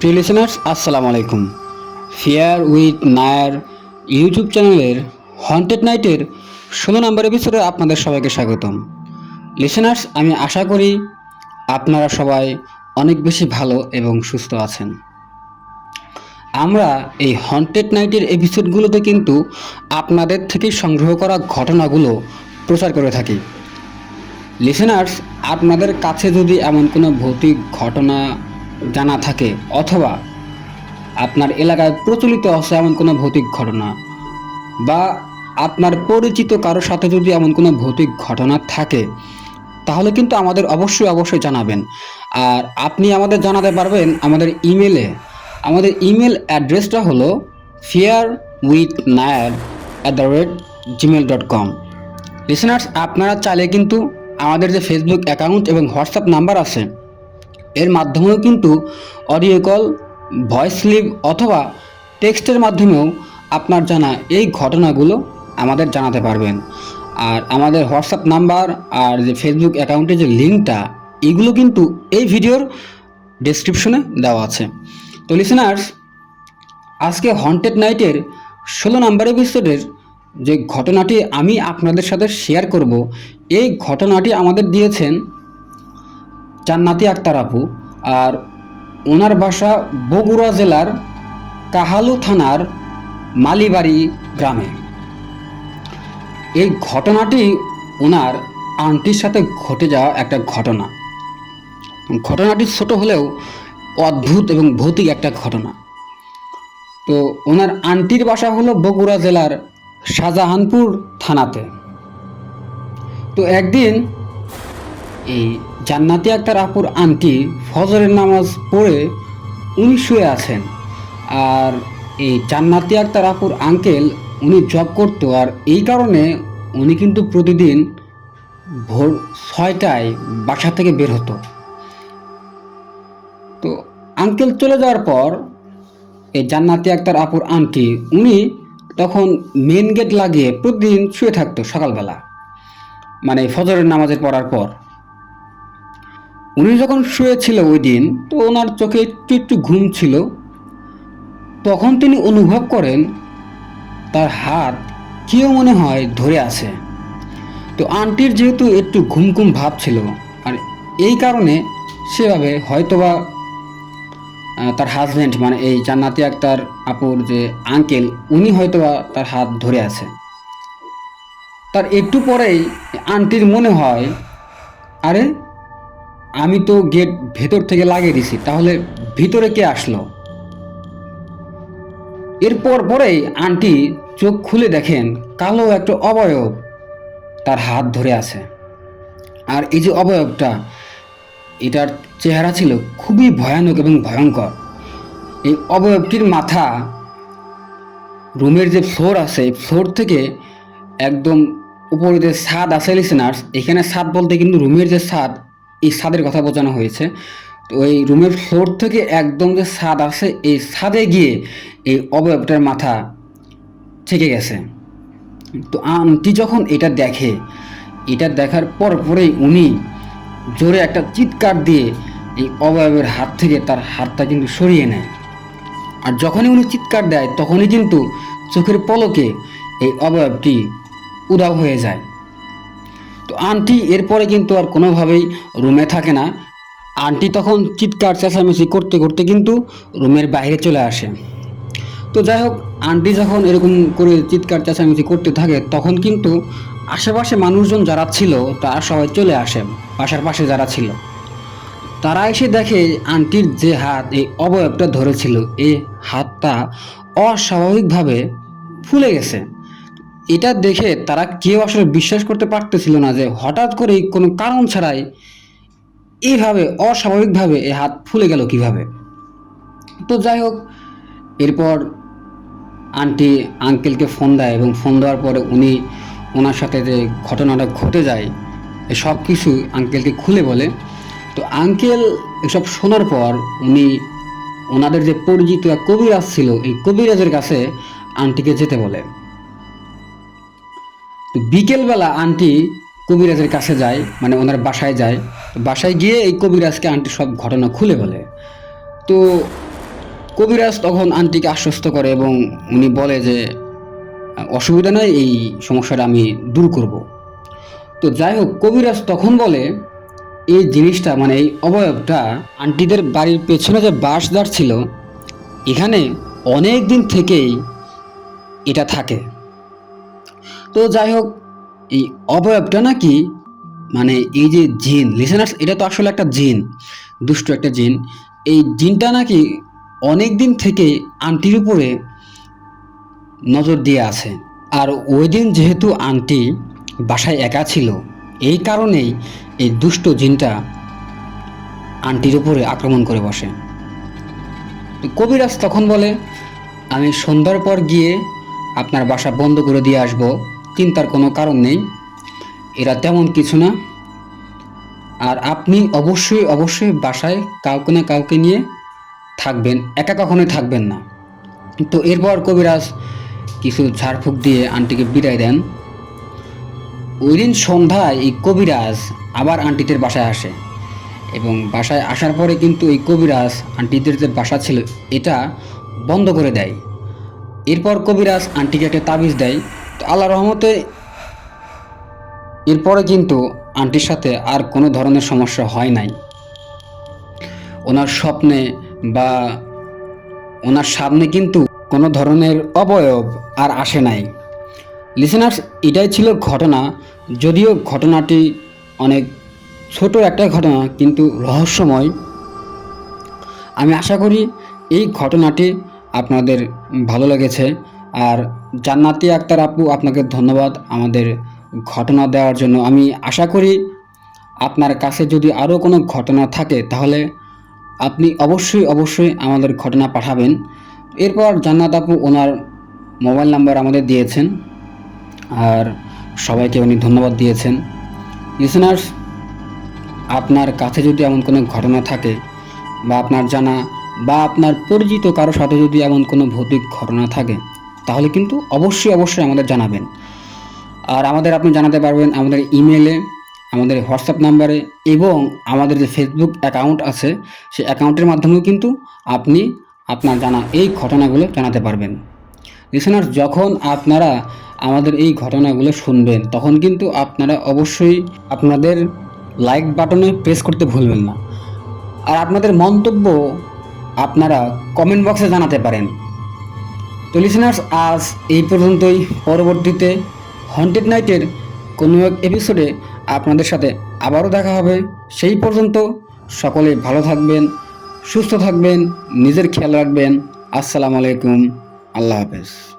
প্রিয় লিসেনার্স আসসালামু আলাইকুম। ফিয়ার উইথ নায়ার ইউটিউব চ্যানেলের হন্টেড নাইটের ষোলো নম্বর এপিসোডে আপনাদের সবাইকে স্বাগতম। লিসেনার্স আমি আশা করি আপনারা সবাই অনেক বেশি ভালো এবং সুস্থ আছেন। আমরা এই হন্টেড নাইটের এপিসোডগুলোতে কিন্তু আপনাদের থেকে সংগ্রহ করা ঘটনাগুলো প্রচার করে থাকি। লিসেনার্স আপনাদের কাছে যদি এমন কোনো ভৌতিক ঘটনা জানা থাকে, অথবা আপনার এলাকায় প্রচলিত আছে এমন কোনো ভৌতিক ঘটনা, বা আপনার পরিচিত কারোর সাথে যদি এমন কোনো ভৌতিক ঘটনা থাকে, তাহলে কিন্তু আমাদের অবশ্যই অবশ্যই জানাবেন। আর আপনি আমাদের জানাতে পারবেন আমাদের ইমেলে, আমাদের ইমেল অ্যাড্রেসটা হলো fear with Nayar at the rate Gmail dot com listeners আপনারা চাইলে কিন্তু আমাদের যে ফেসবুক অ্যাকাউন্ট এবং হোয়াটসঅ্যাপ নাম্বার আছে এর মাধ্যমেও কিন্তু অডিও কল ভয়েস স্লিপ অথবা টেক্সটের মাধ্যমেও আপনার জানা এই ঘটনাগুলো আমাদের জানাতে পারবেন। আর আমাদের হোয়াটসঅ্যাপ নাম্বার আর যে ফেসবুক অ্যাকাউন্টের যে লিঙ্কটা, এগুলো কিন্তু এই ভিডিওর ডেসক্রিপশনে দেওয়া আছে। তো লিসেনার্স আজকে হন্টেড নাইটের ষোলো নম্বর এপিসোডের যে ঘটনাটি আমি আপনাদের সাথে শেয়ার করব, এই ঘটনাটি আমাদের দিয়েছেন জান্নাতি আক্তার আপু আর ওনার বাসা বগুড়া জেলার কাহালু থানার মালিবাড়ি গ্রামে। এই ঘটনাটি ওনার আন্টির সাথে ঘটে যাওয়া একটা ঘটনা। ঘটনাটি ছোট হলেও অদ্ভুত এবং ভৌতিক একটা ঘটনা। তো ওনার আন্টির বাসা হলো বগুড়া জেলার শাহজাহানপুর থানাতে। তো একদিন এই জান্নাতি আক্তার আপুর আন্টি ফজরের নামাজ পড়ে উনি শুয়ে আছেন। আর এই জান্নাতি আক্তার আপুর আঙ্কেল উনি জব করতো। আর এই কারণে উনি কিন্তু প্রতিদিন ভোর ছয়টায় বাসা থেকে বের হতো। তো আঙ্কেল চলে যাওয়ার পর এই জান্নাতি আক্তার আপুর আন্টি উনি তখন মেন গেট লাগিয়ে প্রতিদিন শুয়ে থাকতো সকালবেলা। মানে ফজরের নামাজের পড়ার পর। উনি যখন শুয়েছিল ওই দিন তো ওনার চোখে একটু একটু ঘুম ছিল। তখন তিনি অনুভব করেন, তার হাত কেউ মনে হয় ধরে আছে। তো আন্টির যেহেতু একটু ঘুম ঘুম ভাব ছিল, আর এই কারণে সেভাবে হয়তোবা তার হাজব্যান্ড মানে এই জান্নাতি আক্তার আপুর যে আঙ্কেল উনি হয়তোবা তার হাত ধরে আছে। তার একটু পরেই আন্টির মনে হয়, আরে আমি তো গেট ভেতর থেকে লাগিয়ে দিছি, তাহলে ভিতরে কে আসলো? এরপর পরেই আন্টি চোখ খুলে দেখেন কালো একটা অবয়ব তার হাত ধরে আছে। আর এই যে অবয়বটা, এটার চেহারা ছিল খুবই ভয়ানক এবং ভয়ঙ্কর। এই অবয়বটির মাথা রুমের যে ফ্লোর আছে ফ্লোর থেকে একদম উপরে যে ছাদ আছে লিসেনার্স এখানে ছাদ বলতে কিন্তু রুমের যে ছাদ এই ছাদের কথা বোঝানো হয়েছে। তো এই রুমের ফ্লোর থেকে একদম যে ছাদ আছে এই ছাদে গিয়ে এই অবয়বটার মাথা থেকে গেছে। তো আন্টি যখন এটা দেখে, এটা দেখার পর পরেই উনি জোরে একটা চিৎকার দিয়ে এই অবয়বের হাত থেকে তার হাতটা কিন্তু সরিয়ে নেয়। আর যখনই উনি চিৎকার দেয়, তখনই কিন্তু চোখের পলকে এই অবয়বটি উদাও হয়ে যায়। তো আন্টি এরপরে কিন্তু আর কোনোভাবেই রুমে থাকে না। আন্টি তখন চিৎকার, চেঁচামেচি করতে করতে কিন্তু রুমের বাইরে চলে আসে। তো যাই হোক, আন্টি যখন এরকম করে চিৎকার, চেঁচামেচি করতে থাকে, তখন কিন্তু আশেপাশে মানুষজন যারা ছিল, তারা সবাই চলে আসে, বাসার পাশে যারা ছিল। তারা এসে দেখে আন্টির যে হাত, এই অবয়বটা ধরেছিল, এই হাতটা অস্বাভাবিকভাবে ফুলে গেছে। এটা দেখে তারা কেউ আসলে বিশ্বাস করতে পারতেছিল না যে হঠাৎ করেই কোনো কারণ ছাড়াই এইভাবে অস্বাভাবিকভাবে এই হাত ফুলে গেল কীভাবে। তো যাই হোক, এরপর আন্টি আঙ্কেলকে ফোন দেয় এবং ফোন দেওয়ার পরে উনি ওনার সাথে যে ঘটনাটা ঘটে যায় সব কিছু আঙ্কেলকে খুলে বলে। তো আঙ্কেল এসব শোনার পর উনি ওনাদের যে পরিচিত কবিরাজ ছিল, এই কবিরাজের কাছে আন্টিকে যেতে বলে। বিকেলবেলা আন্টি কবিরাজের কাছে যায় মানে ওনার বাসায় যায়। বাসায় গিয়ে এই কবিরাজকে আন্টি সব ঘটনা খুলে বলে। তো কবিরাজ তখন আন্টিকে আশ্বস্ত করে এবং উনি বলে যে, অসুবিধা নয় এই সমস্যাটা আমি দূর করব। তো যাই হোক, কবিরাজ তখন বলে, এই জিনিসটা মানে এই অবয়বটা আন্টিদের বাড়ির পেছনে যে বাঁশদার ছিল, এখানে অনেক দিন থেকেই এটা থাকে। তো যাই হোক, এই অবয়বটা নাকি মানে এই যে জিন লিসেনার্স এটা তো আসলে একটা জিন, দুষ্ট একটা জিন, এই জিনটা নাকি অনেক দিন থেকে আন্টির উপরে নজর দিয়ে আছে। আর ওই দিন যেহেতু আন্টি বাসায় একা ছিল, এই কারণেই এই দুষ্ট জিনটা আন্টির উপরে আক্রমণ করে বসে। কবিরাজ তখন বলে, আমি সন্ধ্যার পর গিয়ে আপনার বাসা বন্ধ করে দিয়ে আসব। চিন্তার কোনো কারণ নেই। এরা তেমন কিছু না। আর আপনি অবশ্যই অবশ্যই বাসায় কাউকে না কাউকে নিয়ে থাকবেন, একা কখনোই থাকবেন না। তো এরপর কবিরাজ কিছু ঝাড়ফুঁক দিয়ে আন্টিকে বিদায় দেন। ওই দিন সন্ধ্যায় এই কবিরাজ আবার আন্টিদের বাসায় আসে এবং বাসায় আসার পরে কিন্তু এই কবিরাজ আন্টিদের যে বাসা ছিল, এটা বন্ধ করে দেয়। এরপর কবিরাজ আন্টিকে একটা তাবিজ দেয়। আল্লাহ রহমতে এরপরে কিন্তু আন্টির সাথে আর কোনো ধরনের সমস্যা হয় নাই। ওনার স্বপ্নে বা ওনার সামনে কিন্তু কোনো ধরনের অবয়ব আর আসে নাই। লিসেনার্স এটাই ছিল ঘটনা। যদিও ঘটনাটি অনেক ছোট একটা ঘটনা, কিন্তু রহস্যময়। আমি আশা করি এই ঘটনাটি আপনাদের ভালো লেগেছে। আর জান্নাতি আক্তার আপু, আপনাকে ধন্যবাদ আমাদের ঘটনা দেওয়ার জন্য। আমি আশা করি আপনার কাছে যদি আরও কোনো ঘটনা থাকে, তাহলে আপনি অবশ্যই অবশ্যই আমাদের ঘটনা পাঠাবেন। এরপর জান্নাত আপু ওনার মোবাইল নাম্বার আমাদের দিয়েছেন, আর সবাইকে উনি ধন্যবাদ দিয়েছেন। লিসেনার্স আপনার কাছে যদি এমন কোনো ঘটনা থাকে, বা আপনার জানা, বা আপনার পরিচিত কারোর সাথে যদি এমন কোনো ভৌতিক ঘটনা থাকে তাহলে কিন্তু অবশ্যই অবশ্যই আমাদের জানাবেন। আর আমাদের আপনি জানাতে পারবেন আমাদের ইমেলে আমাদের হোয়াটসঅ্যাপ নাম্বারে এবং আমাদের যে ফেসবুক অ্যাকাউন্ট আছে, সেই অ্যাকাউন্টের মাধ্যমেও কিন্তু আপনি আপনার জানা এই ঘটনাগুলো জানাতে পারবেন। লিসেনার যখন আপনারা আমাদের এই ঘটনাগুলো শুনবেন, তখন কিন্তু আপনারা অবশ্যই আপনাদের লাইক বাটনে প্রেস করতে ভুলবেন না। আর আপনাদের মন্তব্য আপনারা কমেন্ট বক্সে জানাতে পারেন। তো লিসেনার্স আজ এই পর্যন্তই। পরবর্তীতে হন্টেড নাইটের কোনো এক এপিসোডে আপনাদের সাথে আবারও দেখা হবে। সেই পর্যন্ত সকলে ভালো থাকবেন, সুস্থ থাকবেন, নিজের খেয়াল রাখবেন। আসসালামু আলাইকুম। আল্লাহ হাফেজ।